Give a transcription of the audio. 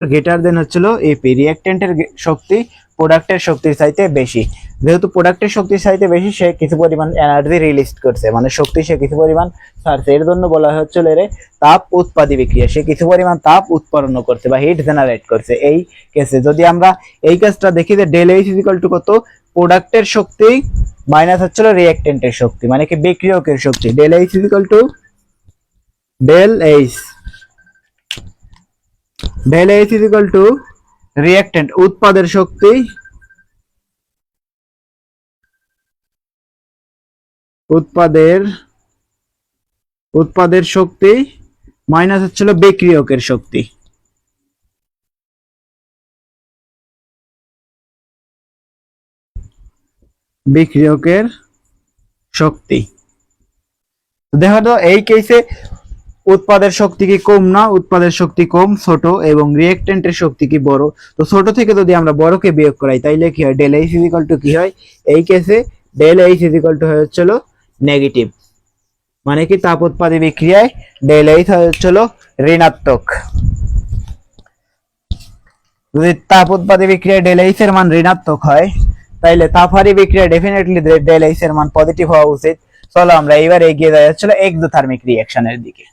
Greater than হচ্ছিল AP রিয়াক্টেন্টের শক্তি প্রোডাক্টের শক্তির চাইতে বেশি। যেহেতু প্রোডাক্টের শক্তির চাইতে বেশি, সে কিছু পরিমাণ এনার্জি রিলিজ করছে। মানে শক্তি সে কিছু পরিমাণ ছাড়ছে এর জন্য বলা হচ্ছিল এর তাপ উৎপাদী বিক্রিয়া। সে কিছু পরিমাণ তাপ উৎপন্ন করছে বা হিট জেনারেট করছে। এই কেসে যদি আমরা এই কেসটা দেখি যে ডেল এইচ ইজিক্যাল টু কত? প্রোডাক্টের শক্তি মাইনাস হচ্ছিল রিয়াক্টেন্টের শক্তি মানে কি বিক্রিয়কের শক্তি। Del H equal to del H del H equal to reactant উৎপাদের শক্তি উৎপাদের উৎপাদের শক্তি মাইনাস হচ্ছিল বিক্রিয়কের শক্তি। বিক্রিয়কের শক্তি। দেখো তো এই কেসে উৎপাদের শক্তি কি কম না উৎপাদের শক্তি কম? ছোট এবং রিয়েক্টেন্টের শক্তি কি বড়? তো ছোট থেকে যদি আমরা বড়কে বিয়োগ করাই, তাইলে কি হয়? ডেল এইচ ইজিক্যাল টু কি হয়? এই কেসে ডেল এইচ ইজিক্যাল টু হচ্ছিল নেগেটিভ মানে কি? তাপ উৎপাদী বিক্রিয়ায় ডেল এইচ হচ্ছিল ঋণাত্মক। যদি তাপ উৎপাদী বিক্রিয়ায় ডেল এইচ এর মান ঋণাত্মক হয়, তাইলে তাপহারী বিক্রিয়া ডেফিনেটলি ডেল এইচ এর মান পজিটিভ হওয়া উচিত। চলো আমরা এইবার এগিয়ে যাই হচ্ছিল এক্সোথার্মিক রিঅ্যাকশনের দিকে।